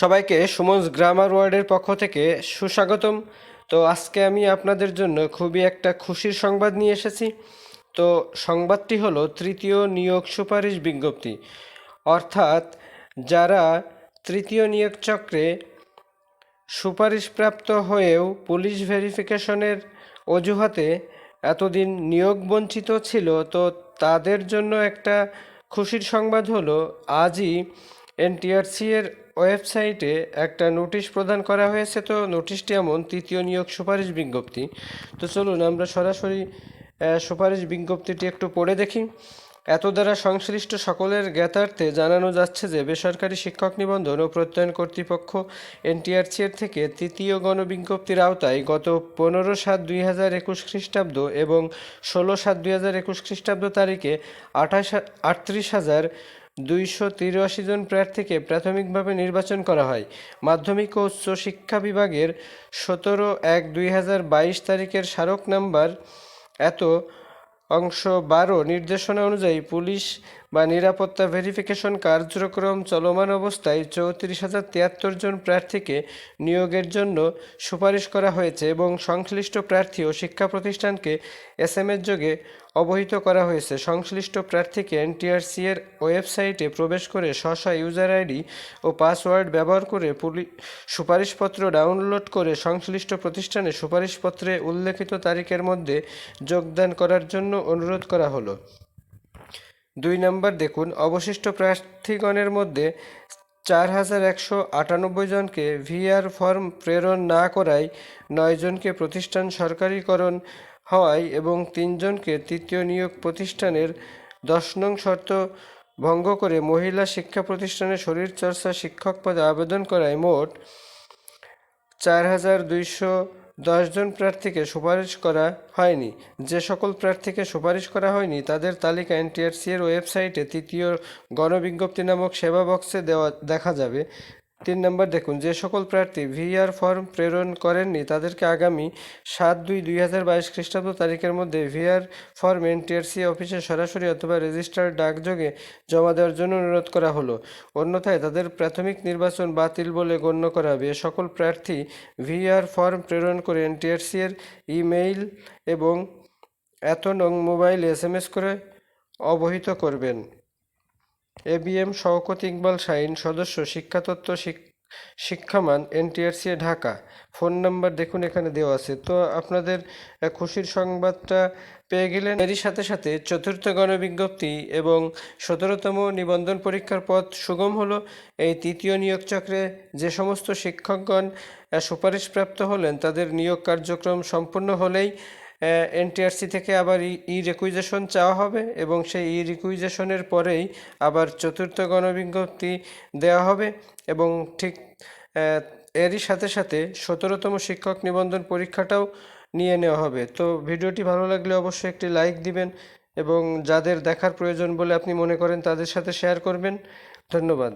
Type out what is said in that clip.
সবাইকে সুমনস গ্রামার ওয়ার্ডের পক্ষ থেকে সুস্বাগতম। তো আজকে আমি আপনাদের জন্য খুবই একটা খুশির সংবাদ নিয়ে এসেছি। তো সংবাদটি হলো তৃতীয় নিয়োগ সুপারিশ বিজ্ঞপ্তি। অর্থাৎ যারা তৃতীয় নিয়োগ চক্রে সুপারিশপ্রাপ্ত হয়েও পুলিশ ভেরিফিকেশনের অজুহাতে এতদিন নিয়োগ বঞ্চিত ছিল, তো তাদের জন্য একটা খুশির সংবাদ হলো, আজই এনটিআরসি এর ওয়েবসাইটে একটা নোটিশ প্রদান করা হয়েছে, তো নোটিশটি এমন, তৃতীয় নিয়োগ সুপারিশ বিজ্ঞপ্তি। তো চলুন আমরা সরাসরি সুপারিশ বিজ্ঞপ্তিটি একটু পড়ে দেখি। এত দ্বারা সংশ্লিষ্ট সকলের জ্ঞাতার্থে জানানো যাচ্ছে যে, বেসরকারি শিক্ষক নিবন্ধন ও প্রত্যয়ন কর্তৃপক্ষ এনটিআরসি এর থেকে তৃতীয় গণবিজ্ঞপ্তির আওতায় গত পনেরো সাত দুই হাজার একুশ খ্রিস্টাব্দ এবং ষোলো সাত দুই হাজার একুশ খ্রিস্টাব্দ তারিখে আঠাশ, আটত্রিশ হাজার দুইশো তিরাশি জন প্রার্থীকে প্রাথমিকভাবে নির্বাচন করা হয়। মাধ্যমিক ও উচ্চ শিক্ষা বিভাগের সতেরো এক দুই হাজার বাইশ তারিখের স্মারক নাম্বার এত অংশ বারো নির্দেশনা অনুযায়ী পুলিশ বা নিরাপত্তা ভেরিফিকেশন কার্যক্রম চলমান অবস্থায় চৌত্রিশ হাজার তিয়াত্তর জন প্রার্থীকে নিয়োগের জন্য সুপারিশ করা হয়েছে এবং সংশ্লিষ্ট প্রার্থী ও শিক্ষা প্রতিষ্ঠানকে এস এম এর যোগে অবহিত করা হয়েছে। সংশ্লিষ্ট প্রার্থীকে এনটিআরসি এর ওয়েবসাইটে প্রবেশ করে স্ব ইউজার আইডি ও পাসওয়ার্ড ব্যবহার করে সুপারিশপত্র ডাউনলোড করে সংশ্লিষ্ট প্রতিষ্ঠানে সুপারিশপত্রে উল্লেখিত তারিখের মধ্যে যোগদান করার জন্য অনুরোধ করা হলো। দুই নম্বর দেখুন, অবশিষ্ট প্রার্থীগণের মধ্যে চার হাজার একশো আটানব্বই জনকে ভিআর ফর্ম প্রেরণ না করায় নয় জনকে প্রতিষ্ঠান সরকারিকরণ হওয়ায় এবং তিনজনকে তৃতীয় নিয়োগ প্রতিষ্ঠানের দশ নং শর্ত ভঙ্গ করে মহিলা শিক্ষা প্রতিষ্ঠানে শরীরচর্চা শিক্ষক পদে আবেদন করায় মোট চার হাজার দুইশো জন প্রার্থীকে সুপারিশ করা হয়নি। যে সকল প্রার্থীকে সুপারিশ করা হয়নি, তাদের তালিকা এনটিআরসি এর ওয়েবসাইটে তৃতীয় গণবিজ্ঞপ্তি নামক সেবা বক্সে দেওয়া দেখা যাবে। তিন নম্বর দেখুন, যে সকল প্রার্থী ভিআর ফর্ম প্রেরণ করেননি, তাদেরকে আগামী সাত দুই দুই হাজার বাইশ খ্রিস্টাব্দ তারিখের মধ্যে ভিআর ফর্ম এনটিআরসি অফিসে সরাসরি অথবা রেজিস্টার্ড ডাকযোগে জমা দেওয়ার জন্য অনুরোধ করা হলো। অন্যথায় তাদের প্রাথমিক নির্বাচন বাতিল বলে গণ্য করা হবে। সকল প্রার্থী ভিআর ফর্ম প্রেরণ করে এনটিআরসি এর ইমেইল এবং এত নং মোবাইল এস এম এস করে অবহিত করবেন। A B M Shawkat Iqbal Shahin, সদস্য, শিক্ষাতত্ত্ব শিক- শিক্ষামান, এনটিআরসি ঢাকা। ফোন নাম্বার দেখুন, এখানে দেওয়া আছে। তো আপনাদের খুশির সংবাদটা পেয়ে গেলেন। এরই সাথে সাথে চতুর্থ গণবিজ্ঞপ্তি এবং সতেরোতম নিবন্ধন পরীক্ষার পথ সুগম হলো। এই তৃতীয় নিয়োগ চক্রে যে সমস্ত শিক্ষকগণ সুপারিশপ্রাপ্ত হলেন, তাদের নিয়োগ কার্যক্রম সম্পূর্ণ হলেই এনটিআরসি থেকে আবার ই রিকুইজেশন চাওয়া হবে এবং সেই ই রিকুইজেশনের পরেই আবার চতুর্থ গণবিজ্ঞপ্তি দেওয়া হবে এবং ঠিক এরই সাথে সাথে সতেরোতম শিক্ষক নিবন্ধন পরীক্ষাটাও নিয়ে নেওয়া হবে। তো ভিডিওটি ভালো লাগলে অবশ্যই একটি লাইক দিবেন এবং যাদের দেখার প্রয়োজন বলে আপনি মনে করেন তাদের সাথে শেয়ার করবেন। ধন্যবাদ।